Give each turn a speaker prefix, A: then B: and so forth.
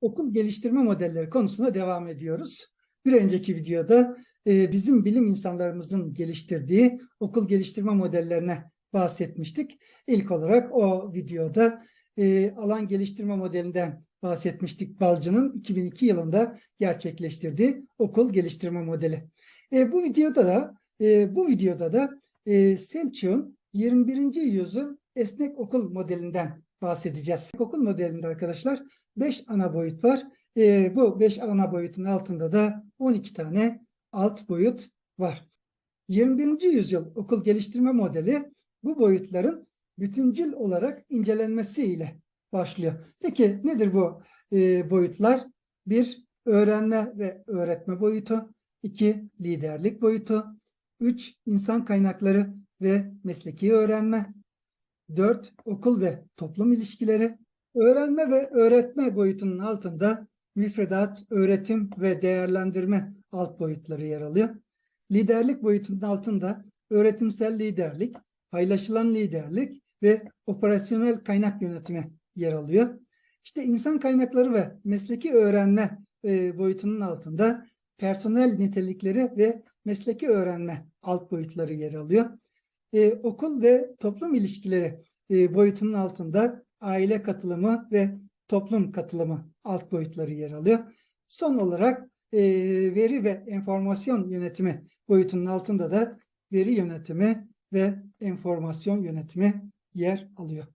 A: okul geliştirme modelleri konusuna devam ediyoruz. Bir önceki videoda e, bizim bilim insanlarımızın geliştirdiği okul geliştirme modellerine bahsetmiştik. İlk olarak o videoda e, alan geliştirme modelinden bahsetmiştik. Balcı'nın 2002 yılında gerçekleştirdiği okul geliştirme modeli. E, bu videoda da e, bu videoda da e, Selçuk'un 21. yüzyıl esnek okul modelinden bahsedeceğiz. Okul modelinde arkadaşlar 5 ana boyut var. E, bu 5 ana boyutun altında da 12 tane alt boyut var. 21. yüzyıl okul geliştirme modeli bu boyutların bütüncül olarak incelenmesiyle başlıyor. Peki nedir bu e, boyutlar? Bir, öğrenme ve öğretme boyutu. iki liderlik boyutu. Üç, insan kaynakları ve mesleki öğrenme. Dört, okul ve toplum ilişkileri. Öğrenme ve öğretme boyutunun altında müfredat, öğretim ve değerlendirme alt boyutları yer alıyor. Liderlik boyutunun altında öğretimsel liderlik, paylaşılan liderlik ve operasyonel kaynak yönetimi yer alıyor. İşte insan kaynakları ve mesleki öğrenme e, boyutunun altında personel nitelikleri ve mesleki öğrenme alt boyutları yer alıyor. E, okul ve toplum ilişkileri e, boyutunun altında aile katılımı ve toplum katılımı alt boyutları yer alıyor. Son olarak e, veri ve enformasyon yönetimi boyutunun altında da veri yönetimi ve enformasyon yönetimi yer alıyor.